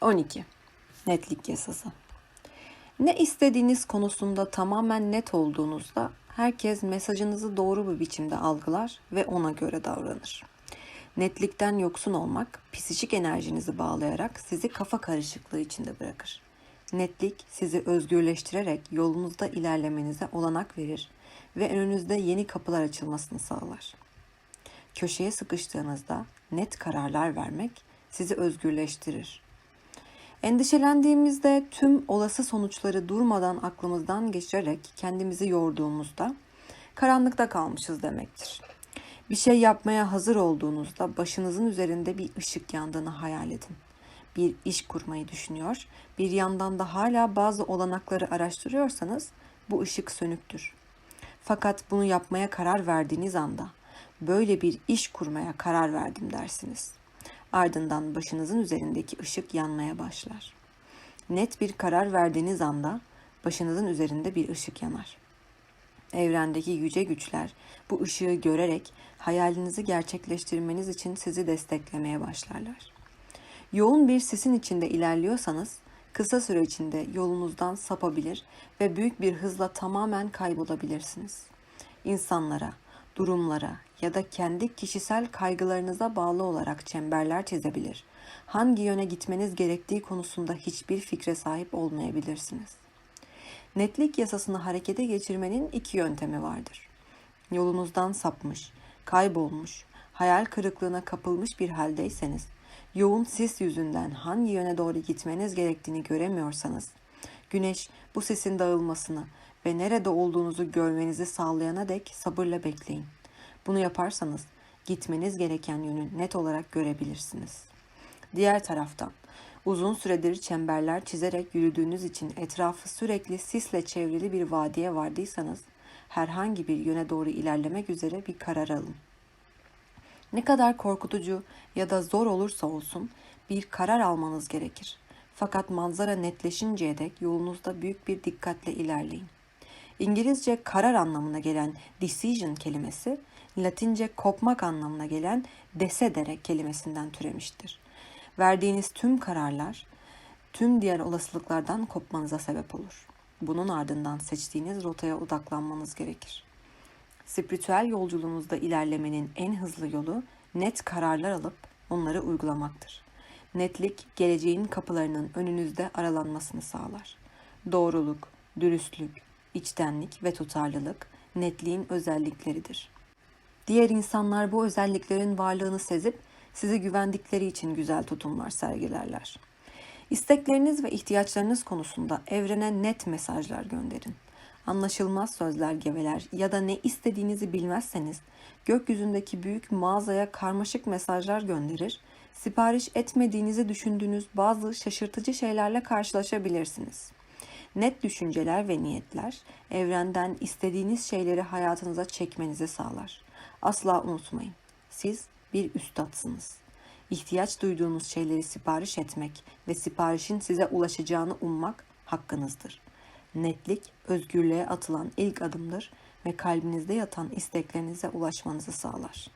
12. Netlik yasası. Ne istediğiniz konusunda tamamen net olduğunuzda herkes mesajınızı doğru bir biçimde algılar ve ona göre davranır. Netlikten yoksun olmak psikik enerjinizi bağlayarak sizi kafa karışıklığı içinde bırakır. Netlik sizi özgürleştirerek yolunuzda ilerlemenize olanak verir ve önünüzde yeni kapılar açılmasını sağlar. Köşeye sıkıştığınızda net kararlar vermek sizi özgürleştirir. Endişelendiğimizde tüm olası sonuçları durmadan aklımızdan geçirerek kendimizi yorduğumuzda karanlıkta kalmışız demektir. Bir şey yapmaya hazır olduğunuzda başınızın üzerinde bir ışık yandığını hayal edin. Bir iş kurmayı düşünüyor, bir yandan da hala bazı olanakları araştırıyorsanız bu ışık sönüktür. Fakat bunu yapmaya karar verdiğiniz anda böyle bir iş kurmaya karar verdim dersiniz. Ardından başınızın üzerindeki ışık yanmaya başlar. Net bir karar verdiğiniz anda başınızın üzerinde bir ışık yanar. Evrendeki yüce güçler bu ışığı görerek hayalinizi gerçekleştirmeniz için sizi desteklemeye başlarlar. Yoğun bir sisin içinde ilerliyorsanız kısa süre içinde yolunuzdan sapabilir ve büyük bir hızla tamamen kaybolabilirsiniz. İnsanlara, durumlara ya da kendi kişisel kaygılarınıza bağlı olarak çemberler çizebilir. Hangi yöne gitmeniz gerektiği konusunda hiçbir fikre sahip olmayabilirsiniz. Netlik yasasını harekete geçirmenin iki yöntemi vardır. Yolunuzdan sapmış, kaybolmuş, hayal kırıklığına kapılmış bir haldeyseniz, yoğun sis yüzünden hangi yöne doğru gitmeniz gerektiğini göremiyorsanız, güneş bu sisin dağılmasını ve nerede olduğunuzu görmenizi sağlayana dek sabırla bekleyin. Bunu yaparsanız gitmeniz gereken yönü net olarak görebilirsiniz. Diğer taraftan uzun süredir çemberler çizerek yürüdüğünüz için etrafı sürekli sisle çevrili bir vadiye vardıysanız herhangi bir yöne doğru ilerlemek üzere bir karar alın. Ne kadar korkutucu ya da zor olursa olsun bir karar almanız gerekir. Fakat manzara netleşinceye dek yolunuzda büyük bir dikkatle ilerleyin. İngilizce karar anlamına gelen decision kelimesi, Latince kopmak anlamına gelen desedere kelimesinden türemiştir. Verdiğiniz tüm kararlar tüm diğer olasılıklardan kopmanıza sebep olur. Bunun ardından seçtiğiniz rotaya odaklanmanız gerekir. Spiritüel yolculuğunuzda ilerlemenin en hızlı yolu net kararlar alıp onları uygulamaktır. Netlik geleceğin kapılarının önünüzde aralanmasını sağlar. Doğruluk, dürüstlük, içtenlik ve tutarlılık netliğin özellikleridir. Diğer insanlar bu özelliklerin varlığını sezip sizi güvendikleri için güzel tutumlar sergilerler. İstekleriniz ve ihtiyaçlarınız konusunda evrene net mesajlar gönderin. Anlaşılmaz sözler geveler ya da ne istediğinizi bilmezseniz gökyüzündeki büyük mağazaya karmaşık mesajlar gönderir, sipariş etmediğinizi düşündüğünüz bazı şaşırtıcı şeylerle karşılaşabilirsiniz. Net düşünceler ve niyetler evrenden istediğiniz şeyleri hayatınıza çekmenizi sağlar. Asla unutmayın. Siz bir üstadsınız. İhtiyaç duyduğunuz şeyleri sipariş etmek ve siparişin size ulaşacağını ummak hakkınızdır. Netlik, özgürlüğe atılan ilk adımdır ve kalbinizde yatan isteklerinize ulaşmanızı sağlar.